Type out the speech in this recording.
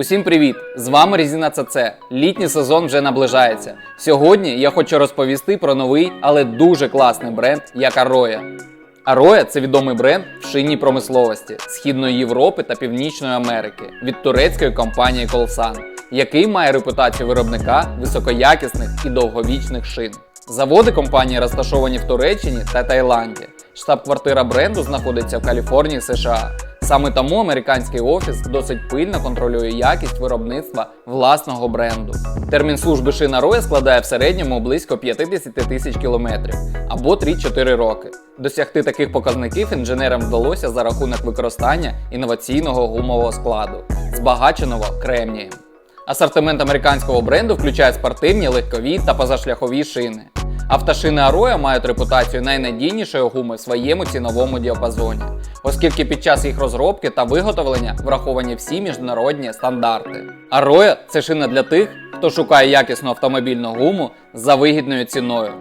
Усім привіт! З вами Резина ЦЦ. Літній сезон вже наближається. Сьогодні я хочу розповісти про новий, але дуже класний бренд, як Ароя. Ароя це відомий бренд в шинній промисловості Східної Європи та Північної Америки від турецької компанії Колсан, який має репутацію виробника високоякісних і довговічних шин. Заводи компанії розташовані в Туреччині та Таїланді. Штаб-квартира бренду знаходиться в Каліфорнії, США. Саме тому американський офіс досить пильно контролює якість виробництва власного бренду. Термін служби шин Ароя складає в середньому близько 50 тисяч кілометрів або 3-4 роки. Досягти таких показників інженерам вдалося за рахунок використання інноваційного гумового складу, збагаченого кремнієм. Асортимент американського бренду включає спортивні, легкові та позашляхові шини. Автошини Ароя мають репутацію найнадійнішої гуми в своєму ціновому діапазоні, оскільки під час їх розробки та виготовлення враховані всі міжнародні стандарти. Ароя це шина для тих, хто шукає якісну автомобільну гуму за вигідною ціною.